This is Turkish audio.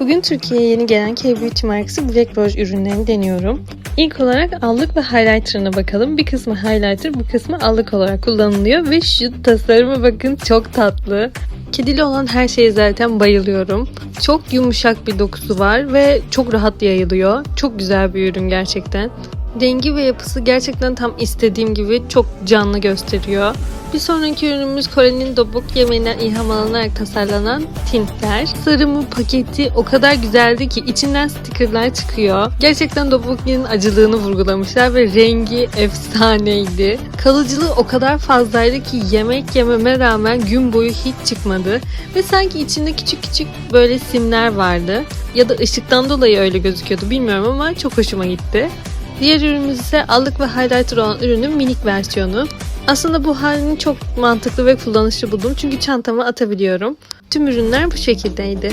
Bugün Türkiye'ye yeni gelen K-Beauty markası Black Rose ürünlerini deniyorum. İlk olarak allık ve highlighter'ına bakalım. Bir kısmı highlighter, bir kısmı allık olarak kullanılıyor ve şu tasarıma bakın çok tatlı. Kedili olan her şeye zaten bayılıyorum. Çok yumuşak bir dokusu var ve çok rahat yayılıyor. Çok güzel bir ürün gerçekten. Rengi ve yapısı gerçekten tam istediğim gibi çok canlı gösteriyor. Bir sonraki ürünümüz Kore'nin Dobuk yemeğinden ilham alınarak tasarlanan tintler. Sarımı paketi o kadar güzeldi ki içinden stickerlar çıkıyor. Gerçekten Dobuk'un acılığını vurgulamışlar ve rengi efsaneydi. Kalıcılığı o kadar fazlaydı ki yemek yememe rağmen gün boyu hiç çıkmadı. Ve sanki içinde küçük küçük böyle simler vardı. Ya da ışıktan dolayı öyle gözüküyordu bilmiyorum ama çok hoşuma gitti. Diğer ürünümüz ise allık ve highlighter olan ürünün minik versiyonu. Aslında bu halini çok mantıklı ve kullanışlı buldum çünkü çantama atabiliyorum. Tüm ürünler bu şekildeydi.